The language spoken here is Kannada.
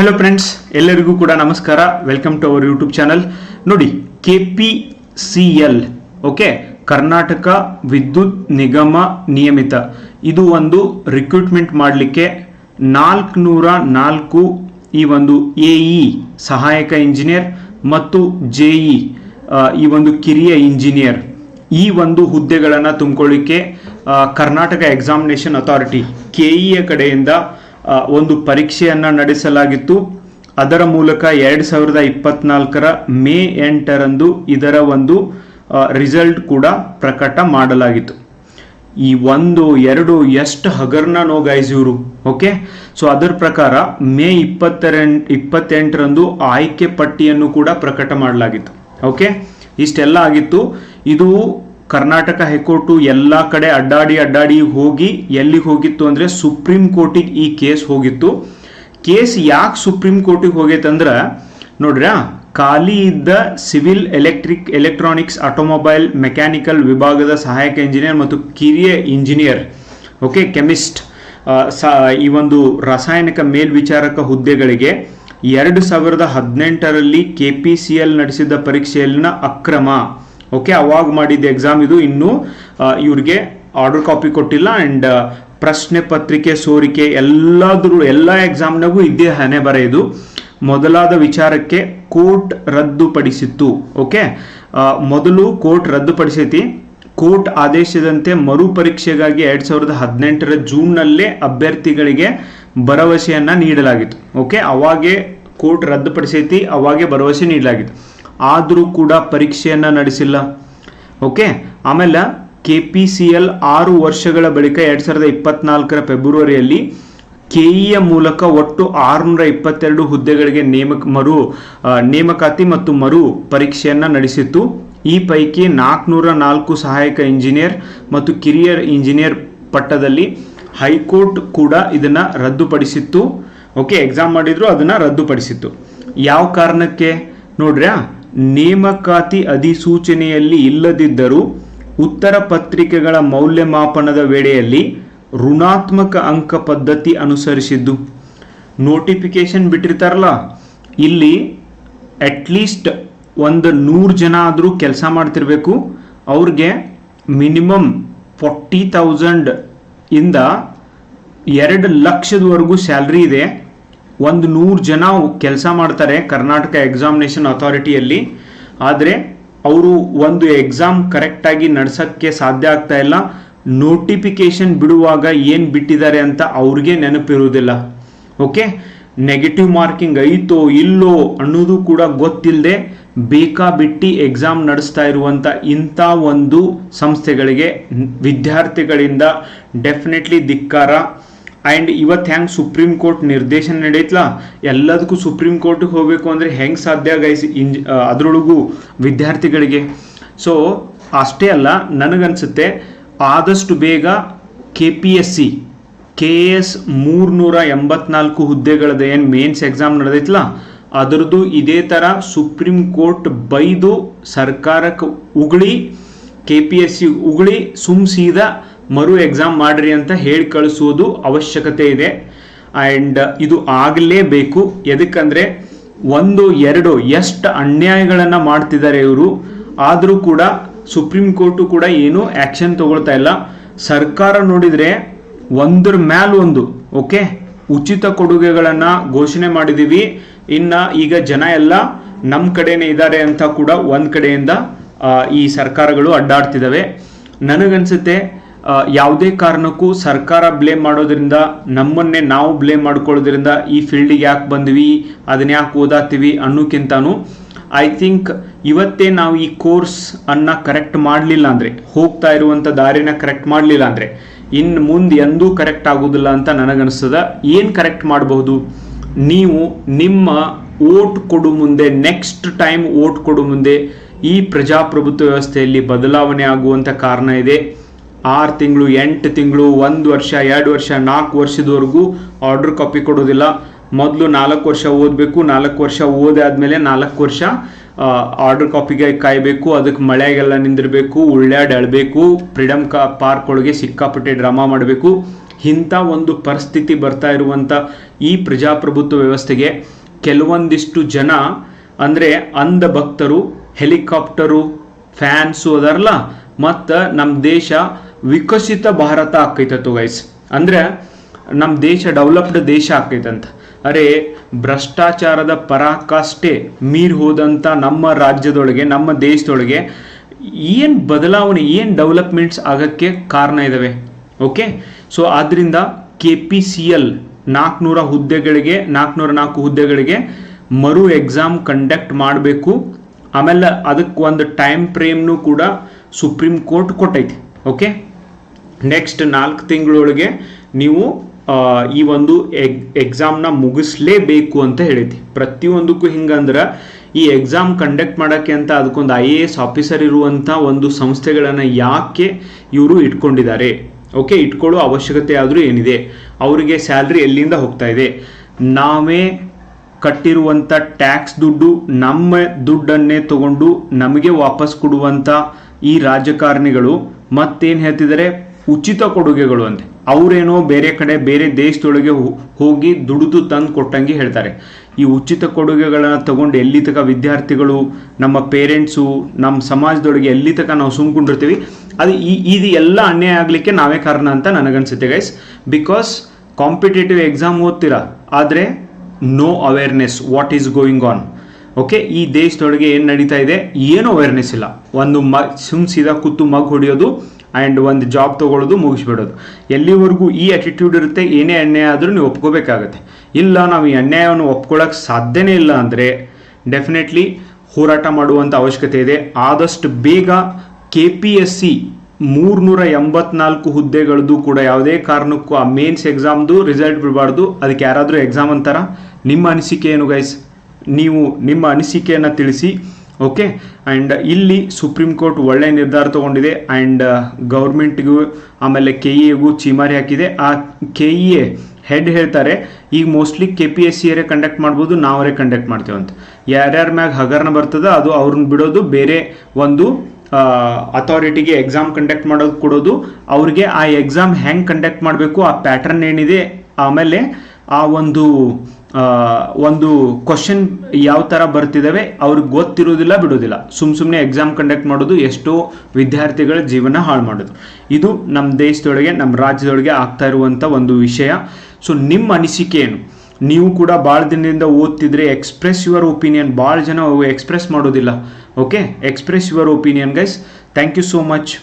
ಹಲೋ ಫ್ರೆಂಡ್ಸ್ ಎಲ್ಲರಿಗೂ ಕೂಡ ನಮಸ್ಕಾರ. Welcome to our YouTube channel ನೋಡಿ K P C L okay Karnataka ವಿದ್ಯುತ್ ನಿಗಮ ನಿಯಮಿತ. ಇದು ಒಂದು ರಿಕ್ರೂಟ್ಮೆಂಟ್ ಮಾಡಲಿಕ್ಕೆ ನಾಲ್ಕುನೂರ ನಾಲ್ಕು ಈ ಒಂದು ಎ ಇ ಸಹಾಯಕ ಇಂಜಿನಿಯರ್ ಮತ್ತು ಜೆ ಇ ಈ ಒಂದು ಕಿರಿಯ ಇಂಜಿನಿಯರ್ ಈ ಒಂದು ಹುದ್ದೆಗಳನ್ನು ತುಂಬಿಕೊಳ್ಳಿಕ್ಕೆ ಕರ್ನಾಟಕ ಎಕ್ಸಾಮಿನೇಷನ್ ಅಥಾರಿಟಿ ಕೆ ಕಡೆಯಿಂದ ಒಂದು ಪರೀಕ್ಷೆಯನ್ನು ನಡೆಸಲಾಗಿತ್ತು. ಅದರ ಮೂಲಕ ಎರಡು ಸಾವಿರದ ಇಪ್ಪತ್ನಾಲ್ಕರ ಮೇ ಎಂಟರಂದು ಇದರ ಒಂದು ರಿಸಲ್ಟ್ ಕೂಡ ಪ್ರಕಟ ಮಾಡಲಾಗಿತ್ತು. ಈ ಒಂದು, ಎರಡು, ಎಷ್ಟು ಹಗರ್ನ ನೋ ಇವರು ಓಕೆ ಸೊ ಅದರ ಪ್ರಕಾರ ಮೇ ಇಪ್ಪತ್ತರ ಇಪ್ಪತ್ತೆಂಟರಂದು ಆಯ್ಕೆ ಪಟ್ಟಿಯನ್ನು ಕೂಡ ಪ್ರಕಟ ಮಾಡಲಾಗಿತ್ತು ಓಕೆ ಇಷ್ಟೆಲ್ಲ ಆಗಿತ್ತು. ಇದು ಕರ್ನಾಟಕ ಹೈಕೋರ್ಟು ಎಲ್ಲ ಕಡೆ ಅಡ್ಡಾಡಿ ಅಡ್ಡಾಡಿ ಹೋಗಿ ಎಲ್ಲಿಗೆ ಹೋಗಿತ್ತು ಅಂದರೆ ಸುಪ್ರೀಂ ಕೋರ್ಟಿಗೆ ಈ ಕೇಸ್ ಹೋಗಿತ್ತು. ಕೇಸ್ ಯಾಕೆ ಸುಪ್ರೀಂ ಕೋರ್ಟಿಗೆ ಹೋಗೈತಂದ್ರೆ, ನೋಡ್ರಾ ಖಾಲಿ ಇದ್ದ civil electric electronics automobile mechanical ವಿಭಾಗದ ಸಹಾಯಕ ಇಂಜಿನಿಯರ್ ಮತ್ತು ಕಿರಿಯ ಇಂಜಿನಿಯರ್, ಓಕೆ, ಕೆಮಿಸ್ಟ್ ಈ ಒಂದು ರಾಸಾಯನಿಕ ಮೇಲ್ವಿಚಾರಕ ಹುದ್ದೆಗಳಿಗೆ ಎರಡು ಸಾವಿರದ ಹದಿನೆಂಟರಲ್ಲಿ ಕೆ ಪಿ ಸಿ ಎಲ್ ನಡೆಸಿದ ಪರೀಕ್ಷೆಯಲ್ಲಿನ ಅಕ್ರಮ. ಓಕೆ ಅವಾಗ ಮಾಡಿದ್ದ ಎಕ್ಸಾಮ್ ಇದು. ಇನ್ನೂ ಇವ್ರಿಗೆ ಆರ್ಡರ್ ಕಾಪಿ ಕೊಟ್ಟಿಲ್ಲ. ಆ್ಯಂಡ್ ಪ್ರಶ್ನೆ ಪತ್ರಿಕೆ, ಸೋರಿಕೆ ಎಲ್ಲಾದರೂ, ಎಲ್ಲ ಎಕ್ಸಾಮ್ನಾಗೂ ಇದ್ದೇ ಹಣೆ ಬರ ಇದು ಮೊದಲಾದ ವಿಚಾರಕ್ಕೆ ಕೋರ್ಟ್ ರದ್ದುಪಡಿಸಿತ್ತು. ಓಕೆ ಮೊದಲು ಕೋರ್ಟ್ ರದ್ದುಪಡಿಸೈತಿ. ಕೋರ್ಟ್ ಆದೇಶದಂತೆ ಮರು ಪರೀಕ್ಷೆಗಾಗಿ ಎರಡ್ ಸಾವಿರದ ಹದಿನೆಂಟರ ಜೂನ್ನಲ್ಲೇ ಅಭ್ಯರ್ಥಿಗಳಿಗೆ ಭರವಸೆಯನ್ನ ನೀಡಲಾಗಿತ್ತು. ಓಕೆ ಅವಾಗೆ ಕೋರ್ಟ್ ರದ್ದುಪಡಿಸೈತಿ. ಅವಾಗೆ ಭರವಸೆ ನೀಡಲಾಗಿತ್ತು. ಆದರೂ ಕೂಡ ಪರೀಕ್ಷೆಯನ್ನು ನಡೆಸಿಲ್ಲ. ಓಕೆ? ಆಮೇಲೆ ಕೆ ಪಿ ಸಿ ಎಲ್ ಆರು ವರ್ಷಗಳ ಬಳಿಕ ಎರಡು ಸಾವಿರದ ಇಪ್ಪತ್ನಾಲ್ಕರ ಫೆಬ್ರವರಿಯಲ್ಲಿ ಕೆಇಯ ಮೂಲಕ ಒಟ್ಟು ಆರುನೂರ ಇಪ್ಪತ್ತೆರಡು ಹುದ್ದೆಗಳಿಗೆ ನೇಮಕ, ಮರು ನೇಮಕಾತಿ ಮತ್ತು ಮರು ಪರೀಕ್ಷೆಯನ್ನು ನಡೆಸಿತ್ತು. ಈ ಪೈಕಿ ನಾಲ್ಕುನೂರ ನಾಲ್ಕು ಸಹಾಯಕ ಇಂಜಿನಿಯರ್ ಮತ್ತು ಕಿರಿಯರ್ ಇಂಜಿನಿಯರ್ ಪಟ್ಟದಲ್ಲಿ ಹೈಕೋರ್ಟ್ ಕೂಡ ಇದನ್ನು ರದ್ದುಪಡಿಸಿತ್ತು. ಓಕೆ? ಎಕ್ಸಾಮ್ ಮಾಡಿದ್ರು ಅದನ್ನು ರದ್ದುಪಡಿಸಿತ್ತು. ಯಾವ ಕಾರಣಕ್ಕೆ? ನೋಡ್ರ್ಯಾ? ನೇಮಕಾತಿ ಅಧಿಸೂಚನೆಯಲ್ಲಿ ಇಲ್ಲದಿದ್ದರೂ ಉತ್ತರ ಪತ್ರಿಕೆಗಳ ಮೌಲ್ಯಮಾಪನದ ವೇಳೆಯಲ್ಲಿ ಋಣಾತ್ಮಕ ಅಂಕ ಪದ್ಧತಿ ಅನುಸರಿಸಿದ್ದು. ನೋಟಿಫಿಕೇಶನ್ ಬಿಟ್ಟಿರ್ತಾರಲ್ಲ, ಇಲ್ಲಿ ಅಟ್ಲೀಸ್ಟ್ ಒಂದು ನೂರು ಜನ ಆದರೂ ಕೆಲಸ ಮಾಡ್ತಿರ್ಬೇಕು. ಅವ್ರಿಗೆ ಮಿನಿಮಮ್ ಫೋರ್ಟಿ ತೌಸಂಡ್ ಇಂದ ಎರಡು ಲಕ್ಷದವರೆಗೂ ಸ್ಯಾಲ್ರಿ ಇದೆ. ಒಂದು ನೂರು ಜನ ಕೆಲಸ ಮಾಡ್ತಾರೆ ಕರ್ನಾಟಕ ಎಕ್ಸಾಮಿನೇಷನ್ ಅಥಾರಿಟಿಯಲ್ಲಿ ಆದರೆ ಅವರು ಒಂದು ಎಕ್ಸಾಮ್ ಕರೆಕ್ಟಾಗಿ ನಡೆಸೋಕ್ಕೆ ಸಾಧ್ಯ ಆಗ್ತಾ ಇಲ್ಲ. ನೋಟಿಫಿಕೇಶನ್ ಬಿಡುವಾಗ ಏನು ಬಿಟ್ಟಿದ್ದಾರೆ ಅಂತ ಅವ್ರಿಗೆ ನೆನಪಿರುವುದಿಲ್ಲ. ಓಕೆ ನೆಗೆಟಿವ್ ಮಾರ್ಕಿಂಗ್ ಐತೋ ಇಲ್ಲೋ ಅನ್ನೋದು ಕೂಡ ಗೊತ್ತಿಲ್ಲದೆ ಬೇಕಾಬಿಟ್ಟಿ ಎಕ್ಸಾಮ್ ನಡೆಸ್ತಾ ಇರುವಂಥ ಇಂಥ ಒಂದು ಸಂಸ್ಥೆಗಳಿಗೆ ವಿದ್ಯಾರ್ಥಿಗಳಿಂದ ಡೆಫಿನೆಟ್ಲಿ ಧಿಕ್ಕಾರ. ಆ್ಯಂಡ್ ಇವತ್ತು ಹೆಂಗೆ ಸುಪ್ರೀಂ ಕೋರ್ಟ್ ನಿರ್ದೇಶನ ನಡೆಯತ್ಲ ಎಲ್ಲದಕ್ಕೂ ಸುಪ್ರೀಂ ಕೋರ್ಟಿಗೆ ಹೋಗಬೇಕು ಅಂದರೆ ಹೆಂಗೆ ಸಾಧ್ಯ ಗೈಸ್ ಇಂಜ್ ಅದರೊಳಗೂ ವಿದ್ಯಾರ್ಥಿಗಳಿಗೆ? ಸೊ ಅಷ್ಟೇ ಅಲ್ಲ, ನನಗನ್ಸುತ್ತೆ, ಆದಷ್ಟು ಬೇಗ K P S C K S ಮೂರ್ನೂರ ಎಂಬತ್ನಾಲ್ಕು ಹುದ್ದೆಗಳದ್ದು ಏನು ಮೇನ್ಸ್ ಎಕ್ಸಾಮ್ ನಡೆದೈತಲ್ಲ ಅದರದ್ದು ಇದೇ ಥರ ಸುಪ್ರೀಂ ಕೋರ್ಟ್ ಬೈದು ಸರ್ಕಾರಕ್ಕೆ ಉಗುಳಿ ಕೆ ಪಿ ಎಸ್ ಸಿ ಉಗುಳಿ ಸುಮ್ ಸೀದಾ ಮರು ಎಕ್ಸಾಮ್ ಮಾಡ್ರಿ ಅಂತ ಹೇಳಿ ಕಳಿಸುವುದು ಅವಶ್ಯಕತೆ ಇದೆ. ಆ್ಯಂಡ್ ಇದು ಆಗಲೇಬೇಕು. ಎದಕ್ಕಂದರೆ ಒಂದು, ಎರಡು ಎಷ್ಟು ಅನ್ಯಾಯಗಳನ್ನು ಮಾಡ್ತಿದ್ದಾರೆ ಇವರು. ಆದರೂ ಕೂಡ ಸುಪ್ರೀಂ ಕೋರ್ಟು ಕೂಡ ಏನೂ ಆ್ಯಕ್ಷನ್ ತಗೊಳ್ತಾ ಇಲ್ಲ. ಸರ್ಕಾರ ನೋಡಿದರೆ ಒಂದ್ರ ಮ್ಯಾಲ ಒಂದು ಓಕೆ ಉಚಿತ ಕೊಡುಗೆಗಳನ್ನು ಘೋಷಣೆ ಮಾಡಿದ್ದೀವಿ ಇನ್ನು ಈಗ ಜನ ಎಲ್ಲ ನಮ್ಮ ಕಡೆನೇ ಇದ್ದಾರೆ ಅಂತ ಕೂಡ ಒಂದು ಕಡೆಯಿಂದ ಈ ಸರ್ಕಾರಗಳು ಅಡ್ಡಾಡ್ತಿದ್ದಾವೆ ನನಗನ್ಸುತ್ತೆ ಯಾವುದೇ ಕಾರಣಕ್ಕೂ ಸರ್ಕಾರ ಬ್ಲೇಮ್ ಮಾಡೋದ್ರಿಂದ, ನಮ್ಮನ್ನೇ ನಾವು ಬ್ಲೇಮ್ ಮಾಡ್ಕೊಳ್ಳೋದ್ರಿಂದ ಈ ಫೀಲ್ಡಿಗೆ ಯಾಕೆ ಬಂದ್ವಿ, ಅದನ್ನ ಯಾಕೆ ಓದಾತೀವಿ ಅನ್ನೋಕ್ಕಿಂತನೂ ಐ ಥಿಂಕ್ ಇವತ್ತೇ ನಾವು ಈ ಕೋರ್ಸ್ ಅನ್ನ ಕರೆಕ್ಟ್ ಮಾಡಲಿಲ್ಲ ಅಂದರೆ, ಹೋಗ್ತಾ ಇರುವಂಥ ದಾರಿನ ಕರೆಕ್ಟ್ ಮಾಡಲಿಲ್ಲ ಅಂದರೆ ಇನ್ನು ಮುಂದೆ ಎಂದೂ ಕರೆಕ್ಟ್ ಆಗೋದಿಲ್ಲ ಅಂತ ನನಗನ್ನಿಸ್ತದ ಏನು ಕರೆಕ್ಟ್ ಮಾಡಬಹುದು? ನೀವು ನಿಮ್ಮ ಓಟ್ ಕೊಡು ಮುಂದೆ ನೆಕ್ಸ್ಟ್ ಟೈಮ್ ಓಟ್ ಕೊಡು ಮುಂದೆ ಈ ಪ್ರಜಾಪ್ರಭುತ್ವ ವ್ಯವಸ್ಥೆಯಲ್ಲಿ ಬದಲಾವಣೆ ಆಗುವಂಥ ಕಾರಣ ಇದೆ. ಆರು ತಿಂಗಳು, ಎಂಟು ತಿಂಗಳು, ಒಂದು ವರ್ಷ, ಎರಡು ವರ್ಷ, ನಾಲ್ಕು ವರ್ಷದವರೆಗೂ ಆರ್ಡರ್ ಕಾಪಿ ಕೊಡೋದಿಲ್ಲ. ಮೊದಲು ನಾಲ್ಕು ವರ್ಷ ಓದಬೇಕು, ನಾಲ್ಕು ವರ್ಷ ಓದಾದ್ಮೇಲೆ ನಾಲ್ಕು ವರ್ಷ ಆರ್ಡರ್ ಕಾಪಿಗೆ ಕಾಯಬೇಕು, ಅದಕ್ಕೆ ಮಳೆಗೆಲ್ಲ ನಿಂದಿರಬೇಕು, ಉಳ್ಳಾಡಿ ಅಳಬೇಕು ಫ್ರೀಡಮ್ ಕಾ ಪಾರ್ಕ್ ಒಳಗೆ ಸಿಕ್ಕಾಪಟ್ಟೆ ಡ್ರಾಮಾ ಮಾಡಬೇಕು. ಇಂಥ ಒಂದು ಪರಿಸ್ಥಿತಿ ಬರ್ತಾ ಇರುವಂಥ ಈ ಪ್ರಜಾಪ್ರಭುತ್ವ ವ್ಯವಸ್ಥೆಗೆ ಕೆಲವೊಂದಿಷ್ಟು ಜನ, ಅಂದರೆ ಅಂಧ ಭಕ್ತರು ಹೆಲಿಕಾಪ್ಟರು ಫ್ಯಾನ್ಸು ಅದರಲ್ಲ ಮತ್ತು ನಮ್ಮ ದೇಶ ವಿಕಸಿತ ಭಾರತ ಆಕೈತತ್ತು ಗೈಸ್ ಅಂದ್ರೆ ನಮ್ಮ ದೇಶ ಡೆವಲಪ್ಡ್ ದೇಶ ಆಕೈತಂತ. ಅರೆ ಭ್ರಷ್ಟಾಚಾರದ ಪರಾಕಾಷ್ಠೆ ಮೀರಿ ಹೋದಂಥ ನಮ್ಮ ರಾಜ್ಯದೊಳಗೆ, ನಮ್ಮ ದೇಶದೊಳಗೆ ಏನು ಬದಲಾವಣೆ, ಏನು ಡೆವಲಪ್ಮೆಂಟ್ಸ್ ಆಗೋಕ್ಕೆ ಕಾರಣ ಇದ್ದಾವೆ ಓಕೆ ಸೊ ಆದ್ದರಿಂದ ಕೆ ಪಿ ಸಿ ಎಲ್ ನಾಲ್ಕುನೂರ ಹುದ್ದೆಗಳಿಗೆ ನಾಲ್ಕುನೂರ ನಾಲ್ಕು ಹುದ್ದೆಗಳಿಗೆ ಮರು ಎಕ್ಸಾಮ್ ಕಂಡಕ್ಟ್ ಮಾಡಬೇಕು. ಆಮೇಲೆ ಅದಕ್ಕೆ ಒಂದು ಟೈಮ್ ಫ್ರೇಮ್ನು ಕೂಡ ಸುಪ್ರೀಂ ಕೋರ್ಟ್ ಕೊಟ್ಟೈತಿ ಓಕೆ ನೆಕ್ಸ್ಟ್ ನಾಲ್ಕು ತಿಂಗಳೊಳಗೆ ನೀವು ಈ ಒಂದು ಎಗ್ ಎಕ್ಸಾಮ್ನ ಮುಗಿಸ್ಲೇಬೇಕು ಅಂತ ಹೇಳೈತಿ ಪ್ರತಿಯೊಂದಕ್ಕೂ ಹಿಂಗಂದ್ರೆ, ಈ ಎಕ್ಸಾಮ್ ಕಂಡಕ್ಟ್ ಮಾಡೋಕ್ಕೆ ಅಂತ ಅದಕ್ಕೊಂದು ಐ ಎ ಎಸ್ ಆಫೀಸರ್ ಇರುವಂಥ ಒಂದು ಸಂಸ್ಥೆಗಳನ್ನು ಯಾಕೆ ಇವರು ಇಟ್ಕೊಂಡಿದ್ದಾರೆ? ಓಕೆ ಇಟ್ಕೊಳ್ಳೋ ಅವಶ್ಯಕತೆ ಆದರೂ ಏನಿದೆ? ಅವರಿಗೆ ಸ್ಯಾಲ್ರಿ ಎಲ್ಲಿಂದ ಹೋಗ್ತಾ ಇದೆ? ನಾವೇ ಕಟ್ಟಿರುವಂಥ ಟ್ಯಾಕ್ಸ್ ದುಡ್ಡು ನಮ್ಮ ದುಡ್ಡನ್ನೇ ತಗೊಂಡು ನಮಗೆ ವಾಪಸ್ ಕೊಡುವಂಥ ಈ ರಾಜಕಾರಣಿಗಳು ಮತ್ತೇನು ಹೇಳ್ತಿದ್ದಾರೆ? ಉಚಿತ ಕೊಡುಗೆಗಳು ಅಂತೆ. ಅವರೇನೋ ಬೇರೆ ಕಡೆ, ಬೇರೆ ದೇಶದೊಳಗೆ ಹೋಗಿ ದುಡಿದು ತಂದು ಕೊಟ್ಟಂಗೆ ಹೇಳ್ತಾರೆ. ಈ ಉಚಿತ ಕೊಡುಗೆಗಳನ್ನ ತಗೊಂಡು ಎಲ್ಲಿ ತನಕ ವಿದ್ಯಾರ್ಥಿಗಳು, ನಮ್ಮ ಪೇರೆಂಟ್ಸು, ನಮ್ಮ ಸಮಾಜದೊಳಗೆ ಎಲ್ಲಿ ತನಕ ನಾವು ಸುಮ್ಕೊಂಡಿರ್ತೀವಿ, ಅದು ಈ, ಇದು ಎಲ್ಲ ಅನ್ಯಾಯ ಆಗಲಿಕ್ಕೆ ನಾವೇ ಕಾರಣ ಅಂತ ನನಗನ್ಸುತ್ತೆ ಗೈಸ್ ಬಿಕಾಸ್ ಕಾಂಪಿಟೇಟಿವ್ ಎಕ್ಸಾಮ್ ಓದ್ತೀರಾ, ಆದರೆ no awareness what is going on okay ಈ ದೇಶದೊಳಗೆ ಏನು ನಡೀತಾ ಇದೆ? ಏನೂ ಅವೇರ್ನೆಸ್ ಇಲ್ಲ. ಒಂದು ಮ, ಸುಮ್ಸಿದ ಸೀದಾ ಕೂತು ಮಗ್ ಹೊಡೆಯೋದು ಆ್ಯಂಡ್ ಒಂದು ಜಾಬ್ ತೊಗೊಳ್ಳೋದು ಮುಗಿಸ್ಬಿಡೋದು. ಎಲ್ಲಿವರೆಗೂ ಈ ಅಟಿಟ್ಯೂಡ್ ಇರುತ್ತೆ, ಏನೇ ಅನ್ಯಾಯ ಆದರೂ ನೀವು ಒಪ್ಕೋಬೇಕಾಗತ್ತೆ. ಇಲ್ಲ, ನಾವು ಈ ಅನ್ಯಾಯವನ್ನು ಒಪ್ಕೊಳ್ಳೋಕೆ ಸಾಧ್ಯನೇ ಇಲ್ಲ ಅಂದರೆ ಡೆಫಿನೆಟ್ಲಿ ಹೋರಾಟ ಮಾಡುವಂಥ ಅವಶ್ಯಕತೆ ಇದೆ. ಆದಷ್ಟು ಬೇಗ ಕೆ ಪಿ ಎಸ್ ಸಿ ಮೂರ್ನೂರ ಎಂಬತ್ನಾಲ್ಕು ಹುದ್ದೆಗಳದ್ದು ಕೂಡ ಯಾವುದೇ ಕಾರಣಕ್ಕೂ ಆ ಮೇನ್ಸ್ ಎಕ್ಸಾಮ್ದು ರಿಸಲ್ಟ್ ಬಿಡಬಾರ್ದು. ಅದಕ್ಕೆ ಯಾರಾದರೂ ಎಕ್ಸಾಮ್ ಅಂತಾರ? ನಿಮ್ಮ ಅನಿಸಿಕೆ ಏನು ಗೈಸ್ ನೀವು ನಿಮ್ಮ ಅನಿಸಿಕೆಯನ್ನು ತಿಳಿಸಿ ಓಕೆ ಆ್ಯಂಡ್ ಇಲ್ಲಿ ಸುಪ್ರೀಂ ಕೋರ್ಟ್ ಒಳ್ಳೆ ನಿರ್ಧಾರ ತಗೊಂಡಿದೆ ಆ್ಯಂಡ್ ಗೌರ್ಮೆಂಟ್ಗೂ ಆಮೇಲೆ ಕೆ ಇಗೂ ಚೀಮಾರಿ ಹಾಕಿದೆ. ಆ ಕೆ ಇ ಎ ಹೆಡ್ ಹೇಳ್ತಾರೆ, ಈಗ mostly K P S C ಅವರೇ ಕಂಡಕ್ಟ್ ಮಾಡ್ಬೋದು, ನಾವರೇ ಕಂಡಕ್ಟ್ ಮಾಡ್ತೇವೆ ಅಂತ. ಯಾರ್ಯಾರ ಮ್ಯಾಗ ಹಗರಣ ಬರ್ತದ ಅದು ಅವ್ರನ್ನ ಬಿಡೋದು, ಬೇರೆ ಒಂದು ಅಥಾರಿಟಿಗೆ ಎಕ್ಸಾಮ್ ಕಂಡಕ್ಟ್ ಮಾಡೋದು ಕೊಡೋದು, ಅವ್ರಿಗೆ ಆ ಎಕ್ಸಾಮ್ ಹೆಂಗೆ ಕಂಡಕ್ಟ್ ಮಾಡಬೇಕು, ಆ ಪ್ಯಾಟರ್ನ್ ಏನಿದೆ, ಆಮೇಲೆ ಆ ಒಂದು ಒಂದು ಕ್ವಶನ್ ಯಾವ ಥರ ಬರ್ತಿದ್ದಾವೆ ಅವ್ರಿಗೆ ಗೊತ್ತಿರೋದಿಲ್ಲ ಬಿಡೋದಿಲ್ಲ ಸುಮ್ಮ ಸುಮ್ಮನೆ ಎಕ್ಸಾಮ್ ಕಂಡಕ್ಟ್ ಮಾಡೋದು ಎಷ್ಟೋ ವಿದ್ಯಾರ್ಥಿಗಳ ಜೀವನ ಹಾಳು ಮಾಡೋದು. ಇದು ನಮ್ಮ ದೇಶದೊಳಗೆ ನಮ್ಮ ರಾಜ್ಯದೊಳಗೆ ಆಗ್ತಾ ಇರುವಂಥ ಒಂದು ವಿಷಯ. ಸೊ ನಿಮ್ಮ ಅನಿಸಿಕೆ ಏನು? ನೀವು ಕೂಡ ಭಾಳ ದಿನದಿಂದ ಓದ್ತಿದ್ರೆ ಎಕ್ಸ್ಪ್ರೆಸ್ ಯುವರ್ ಒಪಿನಿಯನ್ ಭಾಳ ಜನ ಎಕ್ಸ್ಪ್ರೆಸ್ ಮಾಡೋದಿಲ್ಲ. Okay express your opinion guys thank you so much